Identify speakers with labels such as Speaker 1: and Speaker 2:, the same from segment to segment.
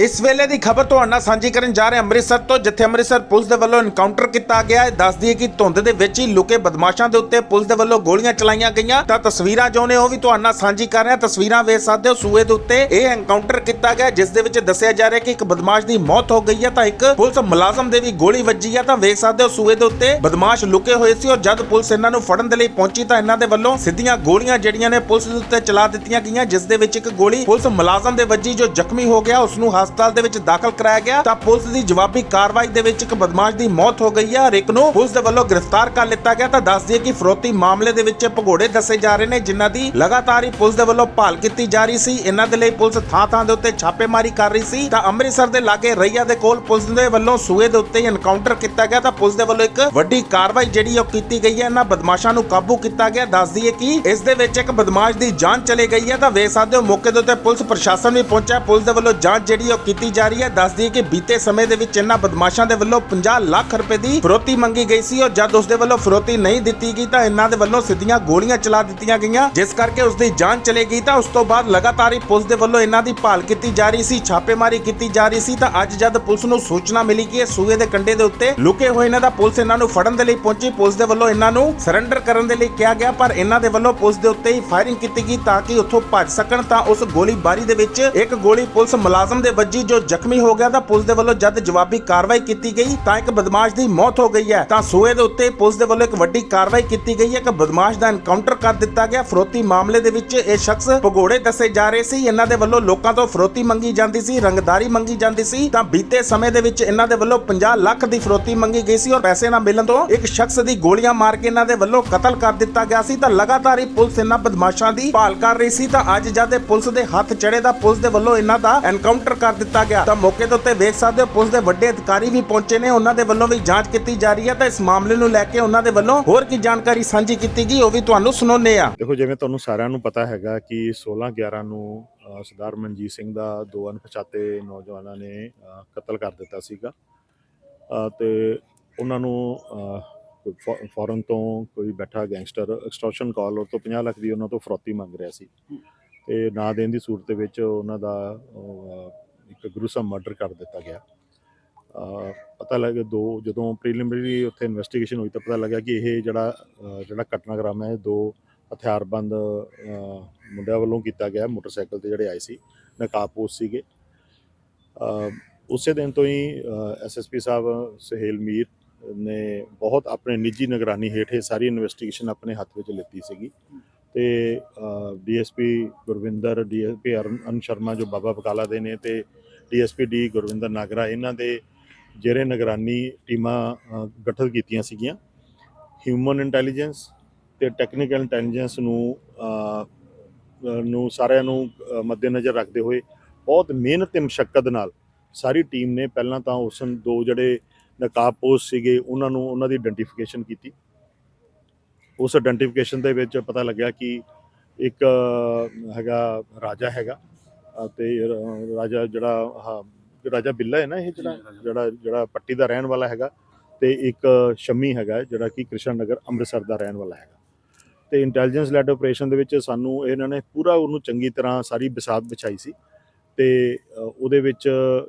Speaker 1: ਇਸ ਵੇਲੇ ਦੀ ਖਬਰ ਤੁਹਾਡੇ ਨਾਲ ਸਾਂਝੀ ਕਰਨ ਜਾ ਰਹੇ ਅੰਮ੍ਰਿਤਸਰ ਤੋਂ, ਜਿੱਥੇ ਅੰਮ੍ਰਿਤਸਰ ਪੁਲਿਸ ਦੇ ਵੱਲੋਂ ਐਨਕਾਊਂਟਰ ਕੀਤਾ ਗਿਆ ਹੈ। ਦੱਸ ਦਈਏ ਕਿ ਧੁੰਦ ਦੇ ਵਿੱਚ ਹੀ ਲੁਕੇ ਬਦਮਾਸ਼ਾਂ ਦੇ ਉੱਤੇ ਪੁਲਿਸ ਦੇ ਵੱਲੋਂ ਗੋਲੀਆਂ ਚਲਾਈਆਂ ਗਈਆਂ। ਤਾਂ ਤਸਵੀਰਾਂ ਜੋ ਨੇ ਉਹ ਵੀ ਤੁਹਾਡੇ ਨਾਲ ਸਾਂਝੀ ਕਰ ਰਹੇ ਹਾਂ। ਤਸਵੀਰਾਂ ਵੇਖ ਸਕਦੇ ਹੋ, ਸੂਏ ਦੇ ਉੱਤੇ ਇਹ ਐਨਕਾਊਂਟਰ ਕੀਤਾ ਗਿਆ, ਜਿਸ ਦੇ ਵਿੱਚ ਦੱਸਿਆ ਜਾ ਰਿਹਾ ਕਿ ਇੱਕ ਬਦਮਾਸ਼ ਦੀ ਮੌਤ ਹੋ ਗਈ ਹੈ। ਤਾਂ ਇੱਕ ਪੁਲਿਸ ਮੁਲਾਜ਼ਮ ਦੇ ਵੀ ਗੋਲੀ ਵੱਜੀ ਹੈ। ਤਾਂ ਵੇਖ ਸਕਦੇ ਹੋ, ਸੂਏ ਦੇ ਉੱਤੇ ਬਦਮਾਸ਼ ਲੁਕੇ ਹੋਏ ਸੀ ਔਰ ਜਦ ਪੁਲਿਸ ਇਹਨਾਂ ਨੂੰ ਫੜਨ ਦੇ ਲਈ ਪਹੁੰਚੀ ਤਾਂ ਇਹਨਾਂ ਦੇ ਵੱਲੋਂ ਸਿੱਧੀਆਂ ਗੋਲੀਆਂ ਜਿਹੜੀਆਂ ਨੇ ਪੁਲਿਸ ਦੇ ਉੱਤੇ ਚਲਾ ਦਿੱਤੀਆਂ ਗਈਆਂ, ਜਿਸ ਦੇ ਵਿੱਚ ਇੱਕ ਗੋਲੀ ਪੁਲਿਸ ਮੁਲਾਜ਼ਮ ਦੇ ਵੱਜੀ ਜੋ ਜ਼ਖਮੀ ਹੋ ਗਿਆ। ਉਸ ਨੂੰ ਹਸਪਤਾਲ ਦੇ ਵਿੱਚ ਦਾਖਲ ਕਰਾਇਆ ਗਿਆ, ਤਾਂ ਪੁਲਿਸ ਦੀ ਜਵਾਬੀ ਕਾਰਵਾਈ ਦੇ ਵਿੱਚ ਇੱਕ ਬਦਮਾਸ਼ ਦੀ ਮੌਤ ਹੋ ਗਈ ਹੈ ਔਰ ਨੂੰ ਪੁਲਿਸ ਦੇ ਵੱਲੋਂ ਗ੍ਰਿਫਤਾਰ ਕਰ ਲਿੱਤਾ ਗਿਆ, ਤਾਂ ਦੱਸ ਦਈਏ ਕਿ ਫਰੋਤੀ ਮਾਮਲੇ ਦੇ ਵਿੱਚ ਭਗੌੜੇ ਦੱਸੇ ਜਾ ਰਹੇ ਨੇ, ਜਿਨ੍ਹਾਂ ਦੀ ਲਗਾਤਾਰ ਹੀ ਪੁਲਿਸ ਦੇ ਵੱਲੋਂ ਭਾਲ ਕੀਤੀ ਜਾ ਰਹੀ ਸੀ। ਇਹਨਾਂ ਦੇ ਲਈ ਪੁਲਿਸ ਥਾਂ-ਥਾਂ ਦੇ ਉੱਤੇ ਛਾਪੇਮਾਰੀ ਕਰ ਰਹੀ ਸੀ। ਤਾਂ ਅੰਮ੍ਰਿਤਸਰ ਦੇ ਲਾਗੇ ਰਈਆ ਦੇ ਕੋਲ ਪੁਲਿਸ ਦੇ ਵੱਲੋਂ ਸੂਏ ਦੇ ਉੱਤੇ ਐਨਕਾਊਂਟਰ ਕੀਤਾ ਗਿਆ, ਤਾਂ ਪੁਲਿਸ ਦੇ ਵੱਲੋਂ ਇੱਕ ਵੱਡੀ ਕਾਰਵਾਈ ਜਿਹੜੀ ਉਹ ਕੀਤੀ ਗਈ ਹੈ। ਇਹਨਾਂ ਬਦਮਾਸ਼ਾਂ ਨੂੰ ਕਾਬੂ ਕੀਤਾ ਗਿਆ। ਦੱਸ ਦਈਏ ਕਿ ਇਸ ਦੇ ਵਿੱਚ ਇੱਕ ਬਦਮਾਸ਼ ਦੀ ਜਾਨ ਚਲੇ ਗਈ ਹੈ। ਤਾਂ ਵੇਖ ਸਕਦੇ ਹੋ, ਮੌਕੇ ਦੇ ਉੱਤੇ ਪੁਲਿਸ ਪ੍ਰਸ਼ਾਸਨ ਵੀ ਪਹੁੰਚਿਆ। ਪੁਲਿਸ ਦੇ ਵੱਲੋਂ ਜਾਂਚ ਜਿਹੜੀ ਉਹ ਕੀਤੀ ਜਾ ਰਹੀ ਹੈ। ਦੱਸਦੀ ਦਈਏ ਕਿ ਬੀਤੇ ਸਮੇਂ ਦੇ ਵਿੱਚ ਇਹਨਾਂ ਬਦਮਾਸ਼ਾਂ ਦੇ ਵੱਲੋਂ 50 ਲੱਖ ਰੁਪਏ ਦੀ ਫਰੋਤੀ ਮੰਗੀ ਗਈ ਸੀ ਔਰ ਜਦ ਉਸ ਦੇ ਵੱਲੋਂ ਫਰੋਤੀ ਨਹੀਂ ਦਿੱਤੀ ਗਈ ਤਾਂ ਇਹਨਾਂ ਦੇ ਵੱਲੋਂ ਸਿੱਧੀਆਂ ਗੋਲੀਆਂ ਚਲਾ ਦਿੱਤੀਆਂ ਗਈਆਂ। ਜਿਸ ਕਰਕੇ ਉਸ ਦੀ ਜਾਨ ਚਲੇ ਗਈ ਤਾਂ ਉਸ ਤੋਂ ਬਾਅਦ ਲਗਾਤਾਰ ਹੀ ਪੁਲਿਸ ਦੇ ਵੱਲੋਂ ਇਹਨਾਂ ਦੀ ਭਾਲ ਕੀਤੀ ਜਾ ਰਹੀ ਸੀ, ਛਾਪੇਮਾਰੀ ਕੀਤੀ ਜਾ ਰਹੀ ਸੀ ਤਾਂ ਅੱਜ ਜਦ ਪੁਲਿਸ ਨੂੰ ਸੂਚਨਾ ਮਿਲੀ ਕਿ ਇਹ ਸੂਏ ਦੇ ਕੰਢੇ ਦੇ ਉੱਤੇ ਲੁਕੇ ਹੋਏ ਇਹਨਾਂ ਦਾ ਪੁਲਿਸ ਇਹਨਾਂ ਨੂੰ ਫੜਨ ਦੇ ਲਈ ਪਹੁੰਚੀ, ਪੁਲਿਸ ਦੇ ਵੱਲੋਂ ਇਹਨਾਂ ਨੂੰ ਸਰੈਂਡਰ ਕਰਨ ਦੇ ਲਈ ਕਿਹਾ ਗਿਆ, ਪਰ ਇਹਨਾਂ ਦੇ ਵੱਲੋਂ ਪੁਲਿਸ ਦੇ ਉੱਤੇ ਹੀ ਫਾਇਰਿੰਗ ਕੀਤੀ ਗਈ ਤਾਂ ਕਿ ਉੱਥੋਂ ਭੱਜ ਸਕਣ ਤਾਂ ਉਸ ਗੋਲੀਬਾਰੀ ਦੇ ਵਿੱਚ ਇੱਕ ਗੋਲੀ ਪੁਲਿਸ ਮੁਲਾਜ਼ਮ ਦੇ ਵੱਜੀ ਜੋ ਜ਼ਖਮੀ ਹੋ ਗਿਆ ਤਾਂ ਪੁਲਿਸ ਦੇ ਵੱਲੋਂ ਜਦ ਜਵਾਬੀ ਕਾਰਵਾਈ ਕੀਤੀ ਗਈ, ਤਾਂ ਇੱਕ ਬਦਮਾਸ਼ ਦੀ ਮੌਤ ਹੋ ਗਈ ਹੈ। ਤਾਂ ਸੂਏ ਦੇ ਉੱਤੇ ਪੁਲਿਸ ਦੇ ਵੱਲੋਂ ਇੱਕ ਵੱਡੀ ਕਾਰਵਾਈ ਕੀਤੀ ਗਈ ਹੈ। ਕਿ ਬਦਮਾਸ਼ ਦਾ ਐਨਕਾਊਂਟਰ ਕਰ ਦਿੱਤਾ ਗਿਆ। ਫਰੋਤੀ ਮਾਮਲੇ ਦੇ ਵਿੱਚ ਇਹ ਸ਼ਖਸ ਭਗੌੜੇ ਦੱਸੇ ਜਾ ਰਹੇ ਸੀ। ਇਹਨਾਂ ਦੇ ਵੱਲੋਂ ਲੋਕਾਂ ਤੋਂ ਫਰੋਤੀ ਮੰਗੀ ਜਾਂਦੀ ਸੀ, ਰੰਗਦਾਰੀ ਮੰਗੀ ਜਾਂਦੀ ਸੀ। ਤਾਂ ਬੀਤੇ ਸਮੇਂ ਦੇ ਵਿੱਚ ਇਹਨਾਂ ਦੇ ਵੱਲੋਂ 50 ਲੱਖ ਦੀ ਫਰੋਤੀ ਮੰਗੀ ਗਈ ਸੀ ਔਰ ਪੈਸੇ ਨਾ ਮਿਲਣ ਤੋਂ ਇੱਕ ਸ਼ਖਸ ਦੀ ਗੋਲੀਆਂ ਮਾਰ ਕੇ ਇਹਨਾਂ ਦੇ ਵੱਲੋਂ ਕਤਲ ਕਰ ਦਿੱਤਾ ਗਿਆ ਸੀ। ਤਾਂ ਲਗਾਤਾਰ ਹੀ ਪੁਲਿਸ ਇਹਨਾਂ ਬਦਮਾਸ਼ਾਂ ਦੀ ਭਾਲ ਕਰ ਰਹੀ ਸੀ। ਤਾਂ ਅੱਜ ਜਦ ਇਹ ਪੁਲਿਸ ਦੇ ਹੱਥ ਚੜੇ ਤਾਂ ਪੁਲਿਸ ਦੇ ਵੱਲੋਂ ਇਹਨਾਂ ਦਾ ਐਨਕਾਊਂਟਰ ਕਰ ਦਿੱਤਾ ਗਿਆ। ਤਾਂ ਮੌਕੇ ਦੇ ਉੱਤੇ ਵੇਖ ਸਕਦੇ ਹੋ ਪੁਲਿਸ ਦੇ ਵੱਡੇ ਅਧਿਕਾਰੀ ਵੀ ਪਹੁੰਚੇ ਨੇ। ਉਹਨਾਂ ਦੇ ਵੱਲੋਂ ਵੀ ਜਾਂਚ ਕੀਤੀ ਜਾ ਰਹੀ ਹੈ। ਤਾਂ ਇਸ ਮਾਮਲੇ ਨੂੰ ਲੈ ਕੇ ਉਹਨਾਂ ਦੇ ਵੱਲੋਂ ਹੋਰ ਕੀ ਜਾਣਕਾਰੀ ਸਾਂਝੀ ਕੀਤੀ ਗਈ ਉਹ ਵੀ ਤੁਹਾਨੂੰ ਸੁਣਾਉਂਦੇ ਆ
Speaker 2: ਦੇਖੋ ਜਿਵੇਂ ਤੁਹਾਨੂੰ ਸਾਰਿਆਂ ਨੂੰ ਪਤਾ ਹੈਗਾ ਕਿ 16 11 ਨੂੰ ਸਰਦਾਰ ਮਨਜੀਤ ਸਿੰਘ ਦਾ ਦੋ ਅਣਪਛਾਤੇ ਨੌਜਵਾਨਾਂ ਨੇ ਕਤਲ ਕਰ ਦਿੱਤਾ ਸੀਗਾ। ਤੇ ਉਹਨਾਂ ਨੂੰ ਅ, ਫੋਰਨ ਤੋਂ ਕੋਈ ਬੈਠਾ ਗੈਂਗਸਟਰ ਐਕਸਟੋਰਸ਼ਨ ਕਾਲ ਉਹ ਤੋਂ 50 ਲੱਖ ਦੀ ਉਹਨਾਂ ਤੋਂ ਫਰੋਤੀ ਮੰਗ ਰਿਹਾ ਸੀ। ਤੇ ਨਾ ਦੇਣ ਦੀ ਸੂਰਤ ਵਿੱਚ ਉਹਨਾਂ ਦਾ ਇੱਕ ਗਰੂਸਮ ਮਰਡਰ ਕਰ ਦਿੱਤਾ ਗਿਆ। ਪਤਾ ਲੱਗਾ ਦੋ, ਜਦੋਂ ਪ੍ਰੀਲਿਮਿਨਰੀ ਉੱਥੇ ਇਨਵੈਸਟੀਗੇਸ਼ਨ ਹੋਈ ਤਾਂ ਪਤਾ ਲੱਗਾ ਕਿ ਇਹ ਜਿਹੜਾ ਜਿਹੜਾ ਘਟਨਾਕ੍ਰਮ ਹੈ, ਇਹ ਦੋ ਹਥਿਆਰਬੰਦ ਮੁੰਡਿਆਂ ਵੱਲੋਂ ਕੀਤਾ ਗਿਆ। ਮੋਟਰਸਾਈਕਲ ਤੇ ਜਿਹੜੇ ਆਏ ਸੀ, ਨਕਾਬਪੋਸ਼ ਸੀਗੇ। ਉਸੇ ਦਿਨ ਤੋਂ ਹੀ ਐਸਐਸਪੀ ਸਾਹਿਬ, ਸਹੇਲ ਮੀਰ ਨੇ ਬਹੁਤ ਆਪਣੇ ਨਿੱਜੀ ਨਿਗਰਾਨੀ ਹੇਠ ਇਹ ਸਾਰੀ ਇਨਵੈਸਟੀਗੇਸ਼ਨ ਆਪਣੇ ਹੱਥ ਵਿੱਚ ਲਿੱਤੀ ਸੀਗੀ। ਤੇ ਡੀਐਸਪੀ ਗੁਰਵਿੰਦਰ ਡੀਐਸਪੀ ਅਰਨ ਸ਼ਰਮਾ ਜੋ ਬਾਬਾ ਬਕਾਲਾ ਦੇ ਨੇ ਤੇ ਡੀਐਸਪੀ ਡੀ ਗੁਰਵਿੰਦਰ ਨਾਗਰਾ, ਇਹਨਾਂ ਦੇ ਜਿਹੜੇ ਨਿਗਰਾਨੀ ਟੀਮਾਂ ਗਠਿਤ ਕੀਤੀਆਂ ਸੀਗੀਆਂ। ਹਿਊਮਨ ਇੰਟੈਲੀਜੈਂਸ ਤੇ ਟੈਕਨੀਕਲ ਇੰਟੈਲੀਜੈਂਸ ਨੂੰ ਨੂੰ ਸਾਰਿਆਂ ਨੂੰ ਮੱਦੇਨਜ਼ਰ ਰੱਖਦੇ ਹੋਏ ਬਹੁਤ ਮਿਹਨਤ ਤੇ ਮੁਸ਼ਕਲ ਨਾਲ ਸਾਰੀ ਟੀਮ ਨੇ ਪਹਿਲਾਂ ਤਾਂ ਉਸ ਦੋ ਜਿਹੜੇ ਨਕਾਬਪੋਸ਼ ਸੀਗੇ, ਉਹਨਾਂ ਨੂੰ ਉਹਨਾਂ ਦੀ ਆਇਡੈਂਟੀਫਿਕੇਸ਼ਨ ਕੀਤੀ। ਉਸ ਆਇਡੈਂਟੀਫਿਕੇਸ਼ਨ ਦੇ ਵਿੱਚ ਪਤਾ ਲੱਗਿਆ ਕਿ ਇੱਕ ਹੈਗਾ ਰਾਜਾ ਹੈਗਾ। ਤੇ ਰਾਜਾ ਜਿਹੜਾ ਆਹ ਰਾਜਾ ਬਿੱਲਾ ਹੈ ਨਾ ਇਹ ਜਿਹੜਾ ਜਿਹੜਾ ਜਿਹੜਾ ਪੱਟੀ ਦਾ ਰਹਿਣ ਵਾਲਾ ਹੈਗਾ ਤੇ ਇੱਕ ਸ਼ਮੀ ਹੈਗਾ ਜਿਹੜਾ ਕਿ ਕ੍ਰਿਸ਼ਨ ਨਗਰ ਅੰਮ੍ਰਿਤਸਰ ਦਾ ਰਹਿਣ ਵਾਲਾ ਹੈਗਾ। ਤੇ ਇੰਟੈਲੀਜੈਂਸ ਲੈਡ ਆਪਰੇਸ਼ਨ ਦੇ ਵਿੱਚ ਸਾਨੂੰ ਇਹਨਾਂ ਨੇ ਪੂਰਾ ਉਹਨੂੰ ਚੰਗੀ ਤਰ੍ਹਾਂ ਸਾਰੀ ਬਿਸਾਤ ਵਿਛਾਈ ਸੀ ਤੇ ਉਹਦੇ ਵਿੱਚ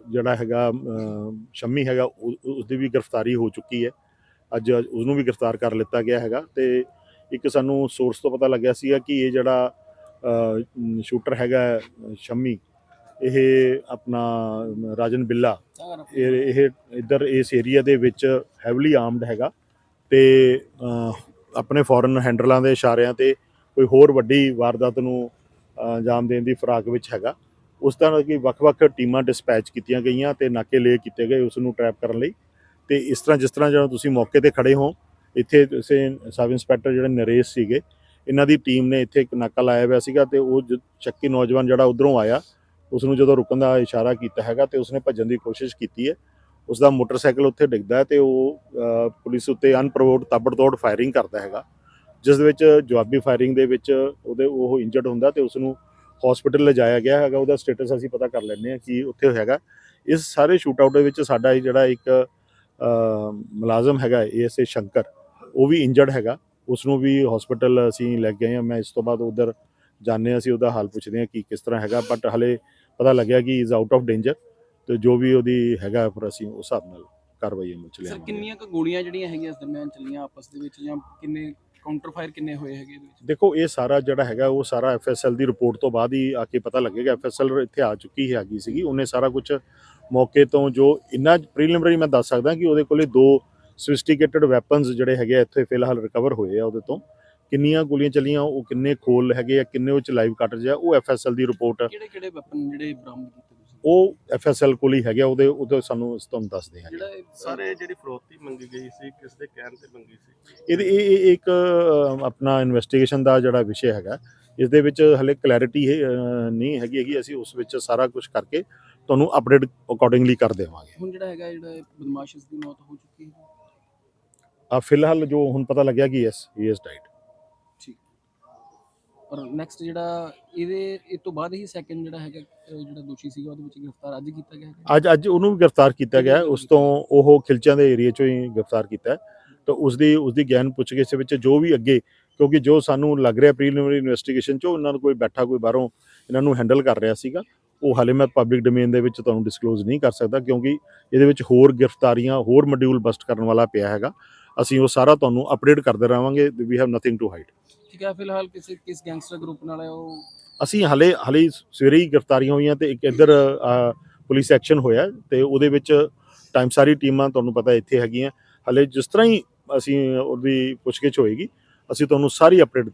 Speaker 2: ਜਿਹੜਾ ਹੈਗਾ ਸ਼ਮੀ ਹੈਗਾ ਉਹ- ਉਸ ਦੀ ਵੀ ਗ੍ਰਿਫਤਾਰੀ ਹੋ ਚੁੱਕੀ ਹੈ। ਅੱਜ ਉਹਨੂੰ ਵੀ ਗ੍ਰਿਫਤਾਰ ਕਰ ਲਿੱਤਾ ਗਿਆ ਹੈਗਾ ਤੇ ਇੱਕ ਸਾਨੂੰ ਸੋਰਸ ਤੋਂ ਪਤਾ ਲੱਗਿਆ ਸੀਗਾ ਕਿ ਇਹ ਜਿਹੜਾ ਸ਼ੂਟਰ ਹੈਗਾ ਅ, ਸ਼ਮੀ ਇਹ ਆਪਣਾ ਰਾਜਨ ਬਿੱਲਾ ਇਹ ਇਹ ਇੱਧਰ ਇਸ ਏਰੀਆ ਦੇ ਵਿੱਚ ਹੈਵਲੀ ਆਰਮਡ ਹੈਗਾ ਤੇ ਆਪਣੇ ਫੋਰਨ ਹੈਂਡਲਾਂ ਦੇ ਇਸ਼ਾਰਿਆਂ ਤੇ ਕੋਈ ਹੋਰ ਵੱਡੀ ਵਾਰਦਾਤ ਨੂੰ ਅੰਜਾਮ ਦੇਣ ਦੀ ਫਰਾਕ ਵਿੱਚ ਹੈਗਾ। ਉਸ ਤਰ੍ਹਾਂ ਕਿ ਵੱਖ-ਵੱਖ ਟੀਮਾਂ ਡਿਸਪੈਚ ਕੀਤੀਆਂ ਗਈਆਂ ਤੇ ਨਾਕੇ ਲੇ ਕੀਤੇ ਗਏ ਉਸ ਨੂੰ ਟਰੈਪ ਕਰਨ ਲਈ। ਤੇ ਇਸ ਤਰ੍ਹਾਂ ਜਿਸ ਤਰ੍ਹਾਂ ਜਦੋਂ ਤੁਸੀਂ ਮੌਕੇ ਤੇ ਖੜੇ ਹੋ ਇੱਥੇ ਤੁਸੀਂ ਸਬ ਇੰਸਪੈਕਟਰ ਜਿਹੜੇ ਨਰੇਸ਼ ਸੀਗੇ ਇਹਨਾਂ ਦੀ ਟੀਮ ਨੇ ਇੱਥੇ ਇੱਕ ਨਾਕਾ ਲਾਇਆ ਹੋਇਆ ਸੀਗਾ ਤੇ ਉਹ ਜ- ਸ਼ੱਕੀ ਨੌਜਵਾਨ ਜਿਹੜਾ ਉਧਰੋਂ ਆਇਆ ਉਸ ਨੂੰ ਜਦੋਂ ਰੁਕਣ ਦਾ ਇਸ਼ਾਰਾ ਕੀਤਾ ਹੈਗਾ ਤੇ ਉਸਨੇ ਭੱਜਣ ਦੀ ਕੋਸ਼ਿਸ਼ ਕੀਤੀ ਹੈ। ਉਸ ਦਾ ਮੋਟਰਸਾਈਕਲ ਉੱਥੇ ਡਿੱਗਦਾ ਹੈ ਤੇ ਉਹ ਪੁਲਿਸ ਉੱਤੇ ਅਨਪ੍ਰੋਵੋਕਡ ਤਾਬੜਤੋੜ ਫਾਇਰਿੰਗ ਕਰਦਾ ਹੈਗਾ, ਜਿਸ ਦੇ ਵਿੱਚ ਜਵਾਬੀ ਫਾਇਰਿੰਗ ਦੇ ਵਿੱਚ ਉਹਦੇ ਉਹ ਇੰਜਰਡ ਹੁੰਦਾ ਤੇ ਉਸ ਨੂੰ ਹਸਪੀਟਲ ਲਿਜਾਇਆ ਗਿਆ ਹੈਗਾ। ਉਹਦਾ ਸਟੇਟਸ ਅਸੀਂ ਪਤਾ ਕਰ ਲੈਂਦੇ ਹਾਂ ਕਿ ਉੱਥੇ ਹੈਗਾ। ਇਸ ਸਾਰੇ ਸ਼ੂਟ ਆਊਟ ਦੇ ਵਿੱਚ ਸਾਡਾ ਇਹ ਜਿਹੜਾ ਇੱਕ ਮੁਲਾਜ਼ਮ ਹੈਗਾ ਏਐਸਏ ਸ਼ੰਕਰ, ਉਹ ਵੀ ਇੰਜਰਡ ਹੈਗਾ। ਉਸ ਨੂੰ ਵੀ ਹਸਪੀਟਲ ਅਸੀਂ ਲੈ ਗਏ ਹਾਂ। ਮੈਂ ਇਸ ਤੋਂ ਬਾਅਦ ਉਧਰ ਜਾਣਦੇ ਹਾਂ ਅਸੀਂ ਉਹਦਾ ਹਾਲ ਪੁੱਛਦੇ ਹਾਂ ਕਿ ਕਿਸ ਤਰ੍ਹਾਂ ਹੈਗਾ ਬਟ ਹਲੇ ਪਤਾ ਲੱਗਿਆ ਕਿ ਇਜ਼ ਆਊਟ ਆਫ ਡੇਂਜਰ ਤੇ ਜੋ ਵੀ ਉਹਦੀ ਹੈਗਾ ਫਿਰ ਅਸੀਂ ਉਸ ਹਿਸਾਬ ਨਾਲ ਕਾਰਵਾਈ ਅਮਲ ਚ
Speaker 3: ਸਰ
Speaker 2: ਲਿਆਵਾਂਗੇ।
Speaker 3: ਕਿੰਨੀਆਂ ਕੁ ਗੋਲੀਆਂ ਜਿਹੜੀਆਂ ਹੈਗੀਆਂ ਇਸ ਦਰਮਿਆਨ ਚੱਲੀਆਂ ਆਪਸ ਦੇ ਵਿੱਚ ਜਾਂ ਕਿੰਨੇ ਕਾਊਂਟਰ ਫਾਇਰ ਕਿੰਨੇ ਹੋਏ ਹੈਗੇ ਇਹਦੇ ਵਿੱਚ?
Speaker 2: ਦੇਖੋ ਇਹ ਸਾਰਾ ਜਿਹੜਾ ਹੈਗਾ ਉਹ ਸਾਰਾ ਐਫਐਸਐਲ ਦੀ ਰਿਪੋਰਟ ਤੋਂ ਬਾਅਦ ਹੀ ਆ ਕੇ ਪਤਾ ਲੱਗੇਗਾ। ਐਫਐਸਐਲ ਇੱਥੇ ਆ ਚੁੱਕੀ ਹੈਗੀ ਸੀਗੀ। ਉਹਨੇ ਸਾਰਾ ਕੁਝ ਮੌਕੇ ਤੋਂ ਜੋ ਇੰਨਾ ਪ੍ਰੀਲਿਮਿਨਰੀ ਮੈਂ ਦੱਸ ਸਕਦਾ ਕਿ ਉਹਦੇ ਕੋਲੇ ਦੋ ਸੋਫਿਸਟੀਕੇਟਡ ਵੈਪਨਸ ਜਿਹੜੇ ਹੈਗੇ ਇੱਥੇ ਫਿਲਹਾਲ ਰਿਕਵਰ ਹੋਏ ਆ ਉਹਦੇ ਤੋਂ। ਕਿੰਨੀਆਂ ਗੋਲੀਆਂ ਚੱਲੀਆਂ ਉਹ ਕਿੰਨੇ ਖੋਲ ਹੈਗੇ ਆ ਕਿੰਨੇ ਉਹ ਚ ਲਾਈਵ ਕੱਟ ਆ ਉਹ ਐਫਐਸਐਲ ਦੀ ਰਿਪੋਰਟ
Speaker 3: ਕਿਹੜੇ ਕਿਹੜੇ ਵੈਪਨ ਜਿਹੜੇ ਬਰਾਮਦ ਕੀਤੇ ਤੁਸੀਂ?
Speaker 2: ਉਹ ਐਫਐਸਐਲ ਕੋਲ ਹੀ ਹੈਗੇ ਆ, ਉਹਦੇ ਉਹਦੇ ਸਾਨੂੰ ਤੁਹਾਨੂੰ ਦੱਸਦੇ ਹਾਂ
Speaker 3: ਜਿਹੜਾ
Speaker 4: ਸਰ ਜਿਹੜੀ ਫਰੋਤੀ ਮੰਗੀ ਗਈ ਸੀ ਕਿਸ ਦੇ ਕਹਿਣ ਤੇ ਮੰਗੀ ਸੀ।
Speaker 2: ਇਹਦੇ ਇਹ ਇਹ ਇੱਕ ਆਪਣਾ ਇਨਵੈਸਟੀਗੇਸ਼ਨ ਦਾ ਜਿਹੜਾ ਵਿਸ਼ੇ ਹੈਗਾ ਇਸ ਦੇ ਵਿੱਚ ਹਲੇ ਕਲੈਰਿਟੀ ਨਹੀਂ ਹੈਗੀ ਹੈਗੀ ਅਸੀਂ ਉਸ ਵਿੱਚ ਸਾਰਾ ਕੁਝ ਕਰਕੇ ਤੁਹਾਨੂੰ ਅਪਡੇਟ ਅਕੋਰਡਿੰਗਲੀ ਕਰ ਦੇਵਾਂਗੇ।
Speaker 3: ਹੁਣ ਜਿਹੜਾ ਹੈਗਾ ਜਿਹੜਾ ਬਦਮਾਸ਼ ਇਸ ਦੀ ਮੌਤ ਹੋ ਚੁੱਕੀ ਹੈ।
Speaker 2: ਆ ਫਿਲਹਾਲ ਜੋ ਹੁਣ ਪਤਾ ਲੱਗਿਆ ਕਿ ਯੈਸ ਹੀ ਇਜ਼ ਡਾਈਡ
Speaker 3: ਔਰ ਨੈਕਸਟ ਜਿਹੜਾ ਇਹਦੇ ਇਹ ਤੋਂ ਬਾਅਦ ਹੀ ਸੈਕੰਡ ਜਿਹੜਾ ਹੈਗਾ ਜਿਹੜਾ ਦੋਸ਼ੀ ਸੀਗਾ ਉਹਦੇ ਵਿੱਚ ਗ੍ਰਿਫਤਾਰ ਅੱਜ ਕੀਤਾ ਗਿਆ ਹੈ
Speaker 2: ਅੱਜ ਅੱਜ ਉਹਨੂੰ ਵੀ ਗ੍ਰਿਫਤਾਰ ਕੀਤਾ ਗਿਆ। ਉਸ ਤੋਂ ਉਹ ਖਿਲਚਿਆਂ ਦੇ ਏਰੀਆ ਚੋਂ ਹੀ ਗ੍ਰਿਫਤਾਰ ਕੀਤਾ। ਹੈ ਤਾਂ ਉਸ ਦੀ ਉਸ ਦੀ ਗਿਆਨ ਪੁੱਛਗਿੱਛ ਵਿੱਚ ਜੋ ਵੀ ਅੱਗੇ ਕਿਉਂਕਿ ਜੋ ਸਾਨੂੰ ਲੱਗ ਰਿਹਾ ਪ੍ਰੀਲਿਮਿਨਰੀ ਇਨਵੈਸਟੀਗੇਸ਼ਨ ਚੋਂ ਉਹਨਾਂ ਨੂੰ ਕੋਈ ਬੈਠਾ ਕੋਈ ਬਾਹਰੋਂ ਇਹਨਾਂ ਨੂੰ ਹੈਂਡਲ ਕਰ ਰਿਹਾ ਸੀਗਾ। ਉਹ ਹਾਲੇ ਮੈਂ ਪਬਲਿਕ ਡੋਮੇਨ ਦੇ ਵਿੱਚ ਤੁਹਾਨੂੰ ਡਿਸਕਲੋਜ਼ ਨਹੀਂ ਕਰ ਸਕਦਾ ਕਿਉਂਕਿ ਇਹਦੇ ਵਿੱਚ ਹੋਰ ਗ੍ਰਿਫਤਾਰੀਆਂ ਹੋਰ ਮੋਡਿਊਲ ਬਸਟ ਕਰਨ ਵਾਲਾ ਪਿਆ ਹੈਗਾ। ਅਸੀਂ ਉਹ ਸਾਰਾ ਤੁਹਾਨੂੰ ਅਪਡੇਟ ਕਰਦੇ ਰਹਾਂਗੇ we have nothing to hide
Speaker 3: ਠੀਕ ਹੈ ਫਿਲਹਾਲ ਕਿਸੇ ਕਿਸ ਗੈਂਗਸਟਰ ਗਰੁੱਪ ਨਾਲ ਹੈ ਉਹ?
Speaker 2: ਅਸੀਂ ਹਲੇ ਹਲੇ ਸਵੇਰੇ ਹੀ ਗ੍ਰਿਫਤਾਰੀਆਂ ਹੋਈਆਂ ਤੇ ਇੱਕ ਇੱਧਰ ਪੁਲਿਸ ਐਕਸ਼ਨ ਹੋਇਆ ਤੇ ਉਹਦੇ ਵਿੱਚ ਟਾਈਮ ਸਾਰੀ ਟੀਮਾਂ ਤੁਹਾਨੂੰ ਪਤਾ ਇੱਥੇ ਹੈਗੀਆਂ। ਹਲੇ ਜਿਸ ਤਰ੍ਹਾਂ ਹੀ ਅਸੀਂ ਉਹਦੀ ਪੁੱਛਗਿੱਛ ਹੋਏਗੀ ਅਸੀਂ ਤੁਹਾਨੂੰ ਸਾਰੀ ਅਪਡੇਟ